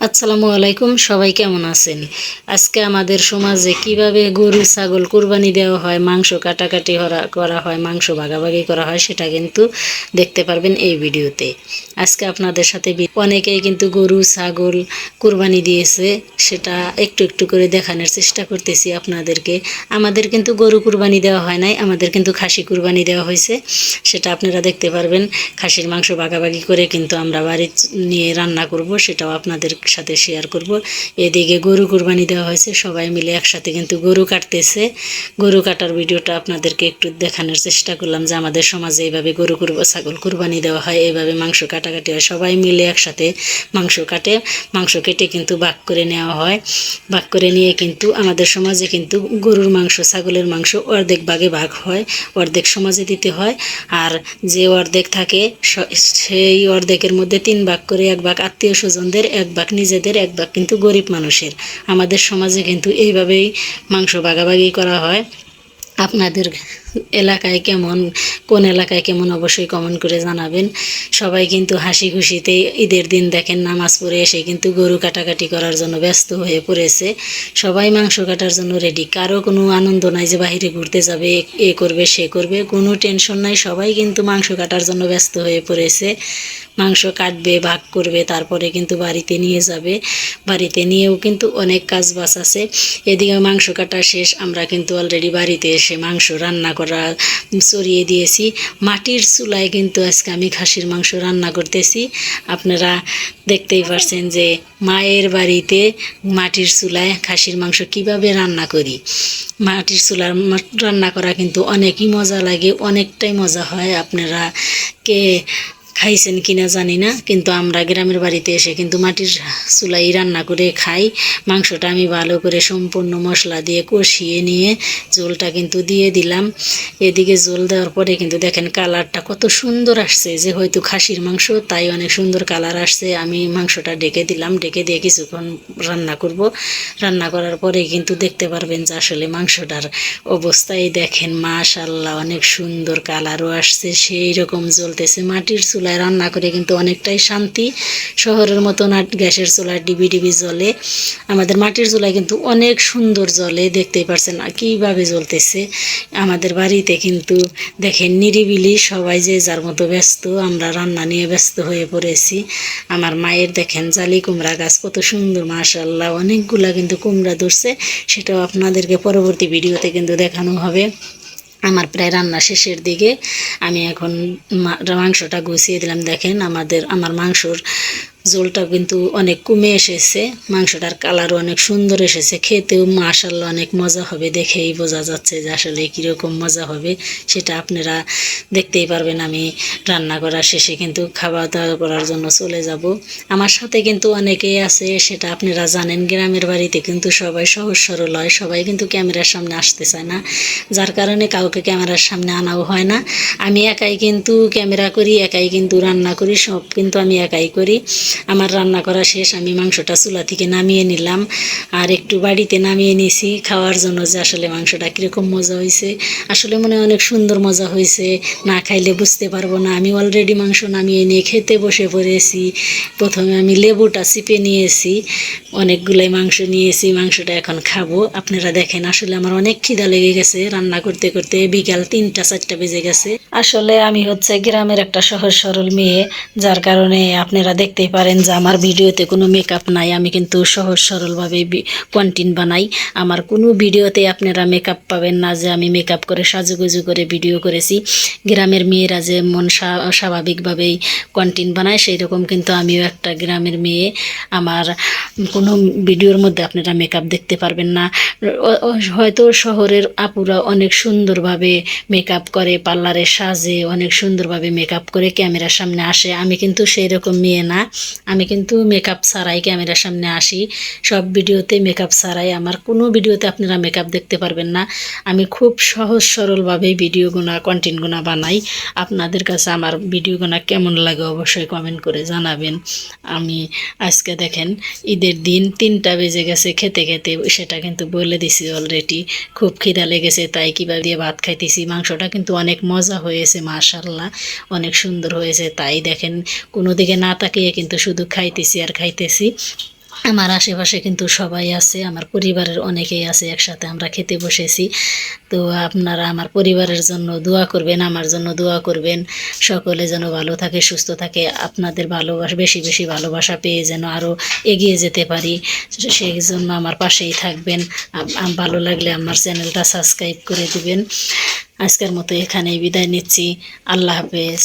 আসসালামু আলাইকুম, সবাই কেমন আছেন? আজকে আমাদের সমাজে কীভাবে গরু, ছাগল কুরবানি দেওয়া হয়, মাংস কাটাকাটি করা- হয়, মাংস ভাগাভাগি করা হয়, সেটা কিন্তু দেখতে পারবেন এই ভিডিওতে। আজকে আপনাদের সাথে অনেকেই কিন্তু গরু, ছাগল কুরবানি দিয়েছে, সেটা একটু একটু করে দেখানোর চেষ্টা করতেছি আপনাদেরকে। আমাদের কিন্তু গরু কুরবানি দেওয়া হয় নাই, আমাদের কিন্তু খাসি কুরবানি দেওয়া হয়েছে, সেটা আপনারা দেখতে পারবেন। খাসির মাংস ভাগাভাগি করে কিন্তু আমরা বাড়ি নিয়ে রান্না করব, সেটাও আপনাদের সাথে শেয়ার করব। এদিকে গরু কুরবানি দেওয়া হয়েছে, সবাই মিলে একসাথে কিন্তু গরু কাটতেছে। গরু কাটার ভিডিওটা আপনাদেরকে একটু দেখানোর চেষ্টা করলাম যে আমাদের সমাজে এইভাবে গরু কুরবা, ছাগল কুরবানি দেওয়া হয়, এইভাবে মাংস কাটাকাটি হয়। সবাই মিলে একসাথে মাংস কাটে, মাংস কেটে কিন্তু ভাগ করে নেওয়া হয়। ভাগ করে নিয়ে কিন্তু আমাদের সমাজে কিন্তু গরুর মাংস, ছাগলের মাংস অর্ধেক ভাগে ভাগ হয়, অর্ধেক সমাজে দিতে হয়। আর যে অর্ধেক থাকে সেই অর্ধেকের মধ্যে তিন ভাগ করে এক ভাগ আত্মীয় স্বজনদের এক ভাগ নিজেদের এক ভাগ কিন্তু গরিব মানুষের। আমাদের সমাজে কিন্তু এইভাবেই মাংস ভাগাভাগি করা হয়। আপনাদের এলাকায় কেমন, কোন এলাকায় কেমন অবশ্যই কমেন্ট করে জানাবেন। সবাই কিন্তু হাসি খুশিতে ঈদের দিন দেখেন, নামাজ পড়ে এসে কিন্তু গরু কাটাকাটি করার জন্য ব্যস্ত হয়ে পড়েছে। সবাই মাংস কাটার জন্য রেডি কারও কোনো আনন্দ নাই যে বাইরে ঘুরতে যাবে, এ করবে, সে করবে, কোনো টেনশন নাই। সবাই কিন্তু মাংস কাটার জন্য ব্যস্ত হয়ে পড়েছে। মাংস কাটবে, ভাগ করবে, তারপরে কিন্তু বাড়িতে নিয়ে যাবে। বাড়িতে নিয়েও কিন্তু অনেক কাজ বাস আছে। এদিকে মাংস কাটা শেষ, আমরা কিন্তু অলরেডি বাড়িতে এসে মাংস রান্না করা সরিয়ে দিয়েছি। মাটির চুলায় কিন্তু আজকে আমি খাসির মাংস রান্না করতেছি। আপনারা দেখতেই পারছেন যে মায়ের বাড়িতে মাটির চুলায় খাসির মাংস কীভাবে রান্না করি। মাটির চুলার রান্না করা কিন্তু অনেকই মজা লাগে, অনেকটাই মজা হয়। আপনারা কে খাইছেন কিনা জানি না, কিন্তু আমরা গ্রামের বাড়িতে এসে কিন্তু মাটির চুলাই রান্না করে খাই। মাংসটা আমি ভালো করে সম্পূর্ণ মশলা দিয়ে কষিয়ে নিয়ে ঝোলটা কিন্তু দিয়ে দিলাম। এদিকে ঝোল দেওয়ার পরে কিন্তু দেখেন কালারটা কত সুন্দর আসছে, যে হয়তো খাসির মাংস, তাই অনেক সুন্দর কালার আসছে। আমি মাংসটা ডেকে দিলাম, ডেকে দিয়ে কিছুক্ষণ রান্না করব। রান্না করার পরে কিন্তু দেখতে পারবেন যে আসলে মাংসটার অবস্থায় দেখেন মাশাল্লাহ অনেক সুন্দর কালারও আসছে, সেই রকম জ্বলতেছে মাটির চুলায় রান্না করে কিন্তু অনেকটাই শান্তি। শহরের মতো না গ্যাসের চুলায় ডিবি ডিবি জ্বলে। আমাদের মাটির চুলায় কিন্তু অনেক সুন্দর জলে দেখতেই পারছেন না কীভাবে জ্বলতেছে। আমাদের বাড়িতে কিন্তু দেখেন নিরিবিলি সবাই যে যার মতো ব্যস্ত, আমরা রান্না নিয়ে ব্যস্ত হয়ে পড়েছি। আমার মায়ের দেখেন জালি কুমড়া গাছ কত সুন্দর মাশাল্লাহ অনেকগুলা কিন্তু কুমড়া ধরছে। সেটাও আপনাদেরকে পরবর্তী ভিডিওতে কিন্তু দেখানো হবে। আমার প্রায় রান্না শেষের দিকে আমি এখন মাংসটা গুছিয়ে দিলাম। দেখেন আমাদের আমার মাংসর ঝোলটা কিন্তু অনেক কমে এসেছে, মাংসটার কালারও অনেক সুন্দর এসেছে, খেতেও মাশাল্লাহ অনেক মজা হবে দেখেই বোঝা যাচ্ছে যে আসলে কীরকম মজা হবে, সেটা আপনারা দেখতেই পারবেন আমি রান্না করার শেষে কিন্তু খাওয়া দাওয়া করার জন্য চলে যাব। আমার সাথে কিন্তু অনেকেই আছে, সেটা আপনারা জানেন, গ্রামের বাড়িতে কিন্তু সবাই সহজ সরল হয়, সবাই কিন্তু ক্যামেরার সামনে আসতে চায় না, যার কারণে কাউকে ক্যামেরার সামনে আনাও হয় না। আমি একাই কিন্তু ক্যামেরা করি, একাই কিন্তু রান্না করি, সব কিন্তু আমি একাই করি। আমার রান্না করা শেষ, আমি মাংসটা চুলা থেকে নামিয়ে নিলাম। আর একটু বাড়িতে নামিয়ে নিয়েছি খাওয়ার জন্য যে আসলে মাংসটা কীরকম মজা হয়েছে আসলে মনে অনেক সুন্দর মজা হয়েছে না খাইলে বুঝতে পারব না, আমি অলরেডি মাংস নামিয়ে নিয়ে খেতে বসে পড়েছি। প্রথমে আমি লেবুটা চিপে নিয়েছি, অনেকগুলাই মাংস নিয়েছি, মাংসটা এখন খাব। আপনারা দেখেন, আসলে আমার অনেক খিদা লেগে গেছে রান্না করতে করতে, বিকাল তিনটা, চারটা বেজে গেছে। আসলে আমি হচ্ছে গ্রামের একটা সহজ সরল মেয়ে, যার কারণে আপনারা দেখতেই পারেন যে আমার ভিডিওতে কোনো মেকআপ নাই, আমি কিন্তু সহজ সরলভাবে কন্টেন্ট বানাই। আমার কোনো ভিডিওতে আপনারা মেকআপ পাবেন না যে আমি মেকআপ করে সাজুগুজু করে ভিডিও করেছি। গ্রামের মেয়েরা যে মন স্বা- স্বাভাবিকভাবেই কন্টেন্ট বানায় সেই রকম কিন্তু আমিও একটা গ্রামের মেয়ে। আমার কোনো ভিডিওর মধ্যে আপনারা মেকআপ দেখতে পারবেন না। হয়তো শহরের আপুরা অনেক সুন্দরভাবে মেকআপ করে, পার্লারে সাজে অনেক সুন্দরভাবে মেকআপ করে ক্যামেরার সামনে আসে। আমি কিন্তু সেই রকম মেয়ে না। আমি কিন্তু মেকআপ ছাড়াই ক্যামেরার সামনে আসি। সব ভিডিওতে মেকআপ ছাড়াই। আমার কোনো ভিডিওতে আপনারা মেকআপ দেখতে পারবেন না। আমি খুব সহজ সরলভাবেই ভিডিওগুনা কন্টেন্টগুনা বানাই। আপনাদের কাছে আমার ভিডিওগুনা কেমন লাগে অবশ্যই কমেন্ট করে জানাবেন। আমি আজকে দেখেন, ঈদের দিন তিনটা বেজে গেছে খেতে খেতে, সেটা কিন্তু বলে দিছি অলরেডি খুব খিদা লেগেছে, তাই কীভাবে দিয়ে ভাত খাইতেছি? মাংসটা কিন্তু অনেক মজা হয়েছে মাশাল্লাহ অনেক সুন্দর হয়েছে, তাই দেখেন, কোনো দিকে না তাকিয়ে কিন্তু শুধু খাইতেছি আর খাইতেছি। আমার আশেপাশে কিন্তু সবাই আছে, আমার পরিবারের অনেকেই আছে, একসাথে আমরা খেতে বসেছি। তো আপনারা আমার পরিবারের জন্য দোয়া করবেন, আমার জন্য দোয়া করবেন। সকলে যেন ভালো থাকে, সুস্থ থাকে। আপনাদের ভালোবাসা, বেশি বেশি ভালোবাসা পেয়ে যেন আরও এগিয়ে যেতে পারি। সেই জন্য আমার পাশেই থাকবেন। ভালো লাগলে আমার চ্যানেলটা সাবস্ক্রাইব করে দিবেন। আজকের মতো এখানেই বিদায় নিচ্ছি। আল্লাহ হাফেজ।